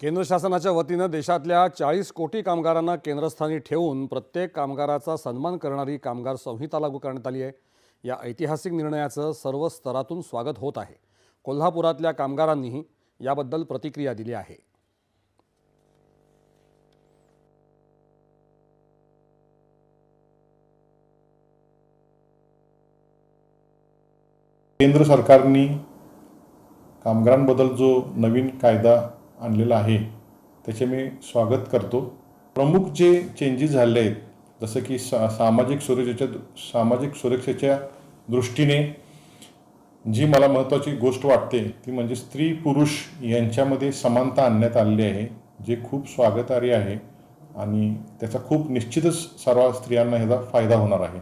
केंद्र शासनाच्या वतीनं देशातल्या चाळीस कोटी कामगारांना केंद्रस्थानी ठेवून प्रत्येक कामगाराचा सन्मान करणारी कामगार संहिता लागू करण्यात आली आहे. या ऐतिहासिक निर्णयाचं सर्व स्तरातून स्वागत होत आहे. कोल्हापुरातल्या कामगारांनीही याबद्दल प्रतिक्रिया दिली आहे. केंद्र सरकारने कामगारांबद्दल जो नवीन कायदा आणलेलं आहे. त्याचे मी स्वागत करतो. प्रमुख जे चेंजेस झाले आहेत जसं की सा सामाजिक सुरक्षेच्या सामाजिक सुरक्षेच्या दृष्टीने जी मला महत्त्वाची गोष्ट वाटते ती म्हणजे स्त्री पुरुष यांच्यामध्ये समानता आणण्यात आलेली आहे जे खूप स्वागतार्ह आहे आणि त्याचा खूप निश्चितच सर्व स्त्रियांना ह्याचा फायदा होणार आहे.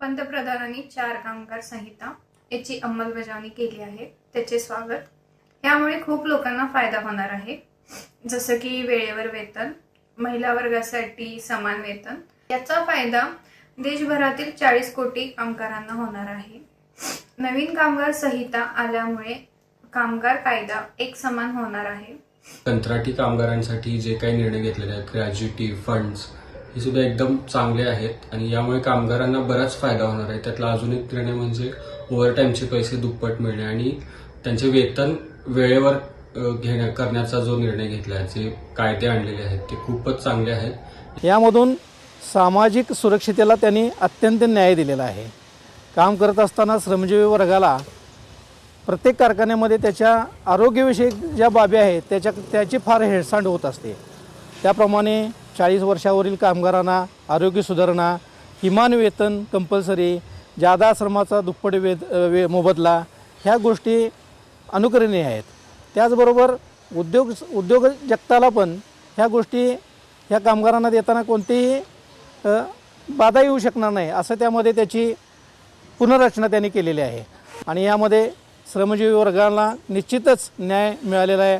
पंतप्रधानांनी चार कामगार संहिता याची अंमलबजावणी केली आहे. त्याचे स्वागत यामुळे खूप लोकांना फायदा होणार आहे. जसं की वेळेवर वेतन महिला वर्गासाठी समान वेतन. याचा फायदा देशभरातील चाळीस कोटी कामगारांना होणार आहे. नवीन कामगार संहिता आल्यामुळे कामगार कायदा एक समान होणार आहे. कंत्राटी कामगारांसाठी जे काही निर्णय घेतलेले आहेत ग्रॅज्युटी फंड्स हे सुद्धा एकदम चांगले आहेत आणि यामुळे कामगारांना बराच फायदा होणार आहे. त्यातला अजून एक निर्णय म्हणजे ओव्हरटाईमचे पैसे दुप्पट मिळणे आणि त्यांचे वेतन वेळेवर घेण्या करण्याचा जो निर्णय घेतला आहे जे कायदे आणलेले आहेत ते खूपच चांगले आहेत. यामधून सामाजिक सुरक्षितेला त्यांनी अत्यंत न्याय दिलेला आहे. काम करत असताना श्रमजीवी वर्गाला प्रत्येक कारखान्यामध्ये त्याच्या आरोग्यविषयक ज्या बाबी आहेत त्याच्या त्याची फार हेळसांड होत असते. त्याप्रमाणे चाळीस वर्षावरील कामगारांना आरोग्य सुधारणा किमान वेतन कंपल्सरी जादा श्रमाचा दुप्पट वेद वे मोबदला ह्या गोष्टी अनुकरणीय आहेत. त्याचबरोबर उद्योग उद्योग जगताला पण ह्या गोष्टी ह्या कामगारांना देताना कोणतीही बाधा येऊ शकणार नाही असं त्यामध्ये त्याची पुनर्रचना त्यांनी केलेली आहे. आणि यामध्ये श्रमजीवी वर्गाला निश्चितच न्याय मिळालेला आहे.